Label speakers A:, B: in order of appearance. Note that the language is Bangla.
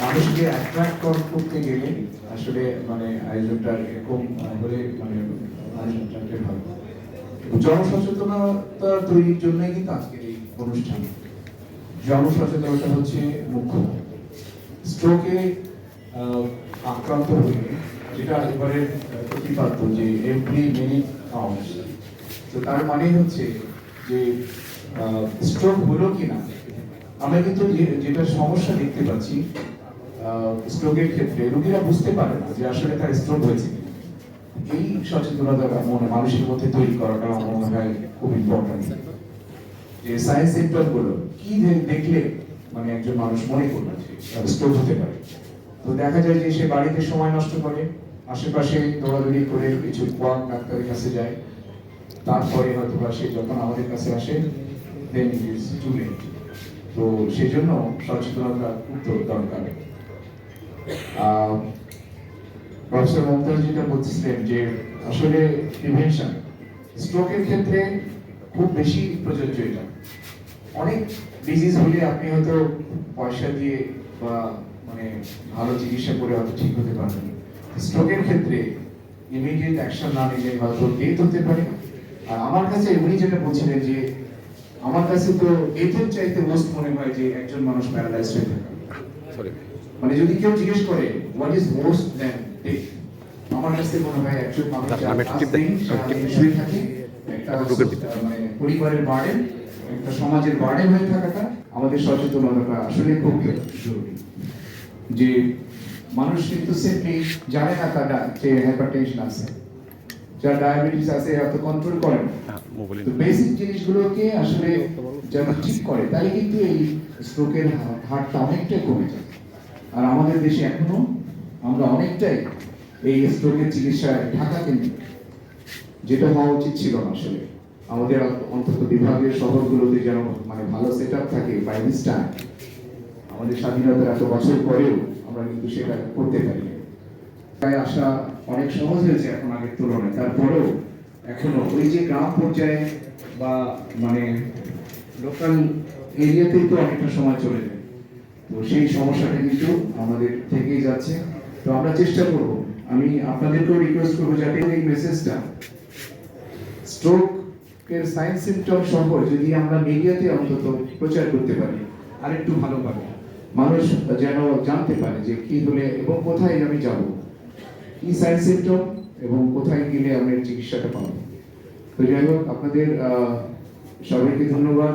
A: মানুষকে অ্যাট্রাক্ট করতে গেলে আসলে মানে আয়োজনটা এরকম হলে মানে মানুষ হবে জনসচেতনতা তৈরির জন্যই কিন্তু আজকের এই অনুষ্ঠান। জনসচেতনতা হচ্ছে মুখ্য। স্ট্রোকে আক্রান্ত হলে যেটা এবারে প্রতিপাদ্য যে এভরি মিনিট কাউন্টস তো তার মানে হচ্ছে যে স্ট্রোক হলো কিনা আমরা কিন্তু যেটা সমস্যা দেখতে পাচ্ছি স্ট্রোকের ক্ষেত্রে, রোগীরা বুঝতে পারে না যে আসলে তার স্ট্রোক হয়েছে এই সচেতনতা মনে মানুষের মধ্যে তৈরি করাটা আমার মনে হয় খুব ইম্পর্টেন্ট যে সায়েন্স সেন্টারগুলো কি দেখলে মানে একজন মানুষ মনে করবে স্ট্রোক হতে পারে। তো দেখা যায় যে সে বাড়িতে সময় নষ্ট করে, আশেপাশে দৌড়াদৌড়ি করে কিছু কোয়াক ডাক্তারের কাছে যায়, তারপরে হয়তো সে যখন আমাদের কাছে আসে then it is too late তো সেই জন্য সচেতনতা খুব দরকার প্রফেসর মমতাজ যেটা বলছিলেন যে আসলে প্রিভেনশন স্ট্রোকের ক্ষেত্রে খুব বেশি প্রযোজ্য এটা। অনেক ডিজিজ হলে আপনি হয়তো পয়সা দিয়ে বা মানে ভালো চিকিৎসা করে হয়তো ঠিক হতে পারবেন। স্ট্রোকের ক্ষেত্রে ইমিডিয়েট অ্যাকশন না নিলে হতে পারে আর আমার কাছে উনি যেটা বলছিলেন যে আমার কাছে তো ডেথের চাইতে মোস্ট মনে হয় যে একজন মানুষ প্যারালাইজ হয়ে থাকা। মানে যদি কেউ জিজ্ঞেস করে what is most than death আমার কাছে মনে হয় একজন মানুষ শুয়ে থাকে, একটা। মানে পরিবারের বার্ডেন একটা সমাজের বার্ডেন হয়ে থাকাটা আমাদের সচেতনতা আসলে খুব জরুরি। যে মানুষ কিন্তু সিম্পলি জানে না তার যে হাইপারটেনশন আছে। যার ডায়াবেটিস আছে এরা এত কন্ট্রোল করে
B: হ্যাঁ,
A: তো বেসিক জিনিসগুলোকে আসলে যারা ঠিক করে তাহলে কিন্তু এই স্ট্রোকের হারটা অনেকটাই কমে যায়। আর আমাদের দেশে এখনও আমরা অনেকটাই এই স্ট্রোকের চিকিৎসায় ঢাকা কেন্দ্রিক। যেটা হওয়া উচিত ছিল না আসলে। আমাদের অন্তত বিভাগীয় শহরগুলোতে যেন মানে ভালো সেট আপ থাকে বাই দিস টাইম আমাদের স্বাধীনতার এত বছর পরেও আমরা কিন্তু সেটা করতে পারি। তাই আসা অনেক সহজ হয়েছে এখন আগের তুলনায়। তারপরেও এখনও ওই যে গ্রাম পর্যায়ে বা মানে লোকাল এরিয়াতেই তো অনেকটা সময় চলে যায়। তো সেই সমস্যাটা কিন্তু আমাদের থেকেই যাচ্ছে। তো আমরা চেষ্টা করব। আমি আপনাদেরকেও রিকোয়েস্ট করব যাতে এই মেসেজটা স্ট্রোক এর সাইন সিমটম সহ যদি আমরা মিডিয়াতে অন্তত প্রচার করতে পারি, আরেকটু ভালোভাবে। মানুষ যেন জানতে পারে যে কি হলে এবং কোথায় আমি যাব। কি সাইন সিমটম এবং কোথায় গেলে আমরা চিকিৎসাটা পাবো? তো যাই হোক, আপনাদের সবাইকে ধন্যবাদ।